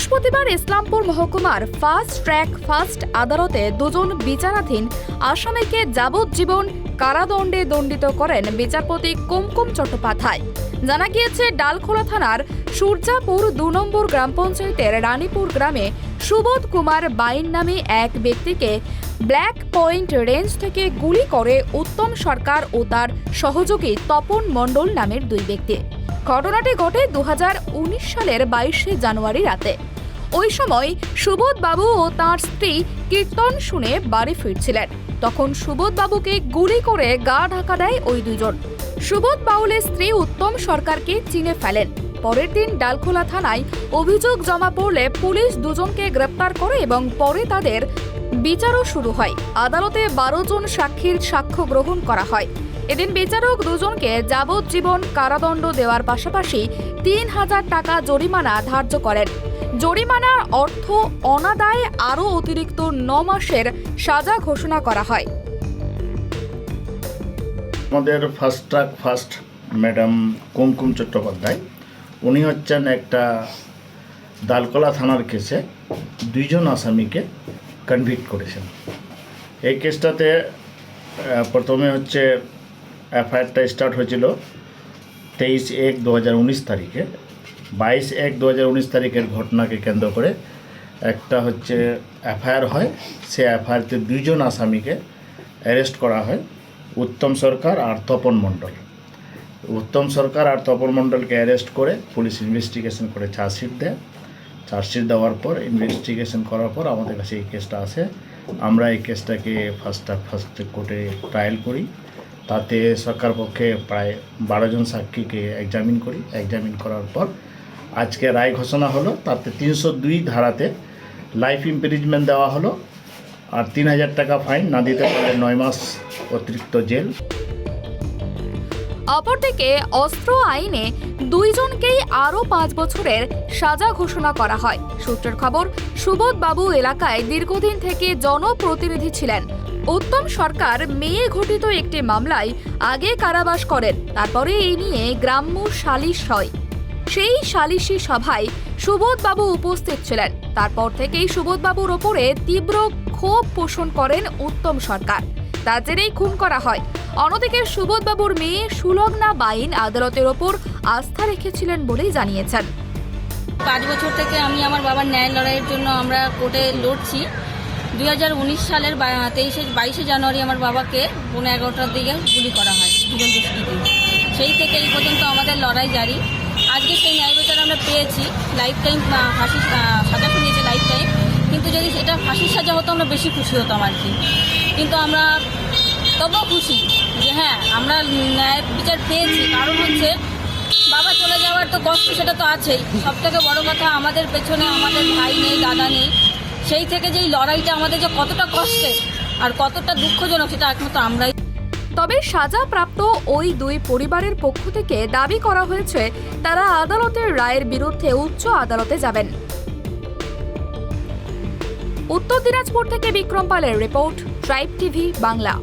বৃহস্পতিবার ইসলামপুর মহকুমার fast track, first আদালতে দুজন বিচারাধীন আসামিকে যাবজ্জীবন কারাদণ্ডে দণ্ডিত করেন বিচারপতি কুমকুম চট্টোপাধ্যায়। জানা গিয়েছে, ডালখোলা থানার সূর্যাপুর দু নম্বর গ্রাম পঞ্চায়েতের রানীপুর গ্রামে সুবোধ কুমার বাইন নামে এক ব্যক্তিকে ব্ল্যাক পয়েন্ট রেঞ্জ থেকে গুলি করে উত্তম সরকার ও তার সহযোগী তপন মণ্ডল নামের দুই ব্যক্তি। ঘটনাটি ঘটে দু হাজার উনিশ সালের বাইশে জানুয়ারি রাতে। ওই সময় সুবোধ বাবু ও তার স্ত্রী কীর্তন শুনে বাড়ি ফিরছিলেন। তখন সুবোধ বাবুকে গুলি করে গা ঢাকা দেয় ওই দুজন সুবোধ বাউলের স্ত্রী উত্তম সরকারকে চিনে ফেলেন। পরের দিন ডালখোলা থানায় অভিযোগ জমা পড়লে পুলিশ দুজনকে গ্রেপ্তার করে এবং পরে তাদের বিচারও শুরু হয়। আদালতে বারো জন সাক্ষীর সাক্ষ্য গ্রহণ করা হয়। এদিন বিচারক দুজনকে যাবজ্জীবন কারাদণ্ড দেওয়ার পাশাপাশি তিন হাজার টাকা জরিমানা ধার্য করেন। জরিমানার অর্থ অনাদায়ে আরও অতিরিক্ত ন মাসের সাজা ঘোষণা করা হয়। আমাদের first track first madam Kumkum Chattopadhyay. উনি হচ্ছেন একটা দালকলা থানার কেসে দুইজন আসামিকে কনভিক্ট করেছেন। এই কেসটাতে প্রথমে হচ্ছে এফআইআরটা স্টার্ট হয়েছিল তেইশ এক দু হাজার উনিশ তারিখে। বাইশ এক দু হাজার উনিশ তারিখের ঘটনাকে কেন্দ্র করে একটা হচ্ছে এফআইআর হয়। সে এফআইআরতে দুইজন আসামিকে অ্যারেস্ট করা হয়, উত্তম সরকার আর তপন মণ্ডল। উত্তম সরকার আর তপন মণ্ডলকে অ্যারেস্ট করে পুলিশ ইনভেস্টিগেশন করে চার্জশিট দেয়। চার্জশিট দেওয়ার পর, ইনভেস্টিগেশন করার পর আমাদের কাছে এই কেসটা আসে আমরা এই কেসটাকে ফার্স্ট ফার্স্ট কোর্টে ট্রায়াল করি। তাতে সরকার পক্ষে প্রায় বারো জন সাক্ষীকে এক্সামিন করি। এক্সামিন করার পর আজকে রায় ঘোষণা হলো, তাতে তিনশো দুই ধারাতে লাইফ ইম্পেরিজমেন্ট দেওয়া হলো আর তিন হাজার টাকা ফাইন না দিতে পারলে নয় মাস অতিরিক্ত জেল। অপরদিকে অস্ত্র আইনে দুইজনকেই আরও পাঁচ বছরের সাজা ঘোষণা করা হয়। সূত্রের খবর সুবোধ বাবু এলাকায় দীর্ঘদিন থেকে জনপ্রতিনিধি ছিলেন। উত্তম সরকার মেয়ে ঘটিত একটি মামলায় আগে কারাবাস করেন, তারপরে এই নিয়ে গ্রাম্য সালিশ হয়। সেই সালিশি সভায় সুবোধবাবু উপস্থিত ছিলেন। তারপর থেকেই সুবোধবাবুর ওপরে তীব্র ক্ষোভ পোষণ করেন উত্তম সরকার। তার জেরেই খুন করা হয়। অন্যদিকে সুবোধবাবুর মেয়ে সুলগ্না বাইন আদালতের ওপর আস্থা রেখেছিলেন বলেই জানিয়েছেন। পাঁচ বছর থেকে আমি আমার বাবার ন্যায় লড়াইয়ের জন্য আমরা কোর্টে লড়ছি। দুই হাজার উনিশ সালের তেইশে, বাইশে জানুয়ারি আমার বাবাকে পৌনে এগারোটার দিকে গুলি করা হয়, দুজন দুষ্কৃতী। সেই থেকে এই পর্যন্ত আমাদের লড়াই জারি। আজকে সেই ন্যায় বিচার আমরা পেয়েছি লাইফ টাইম ফাঁসি সাজা শুনিয়েছে লাইফ টাইম কিন্তু যদি সেটা ফাঁসির সাজা হতো, আমরা বেশি খুশি হতাম আর কি। কিন্তু আমরা তবুও খুশি যে হ্যাঁ আমরা ন্যায় বিচার পেয়েছি। কারণ হচ্ছে, বাবা চলে যাওয়ার তো কষ্ট সেটা তো আছেই। সব থেকে বড় কথা আমাদের পেছনে আমাদের ভাই নেই, দাদা নেই। সেই থেকে যেই লড়াইটা আমাদের যে কতটা কষ্টের আর কতটা দুঃখজনক সেটা একমাত্র আমরাই। তবে সাজাপ্রাপ্ত ওই দুই পরিবারের পক্ষ থেকে দাবি করা হয়েছে, তারা আদালতের রায়ের বিরুদ্ধে উচ্চ আদালতে যাবেন। উত্তর দিনাজপুর থেকে বিক্রম পালের রিপোর্ট, ট্রাইব টিভি, বাংলা।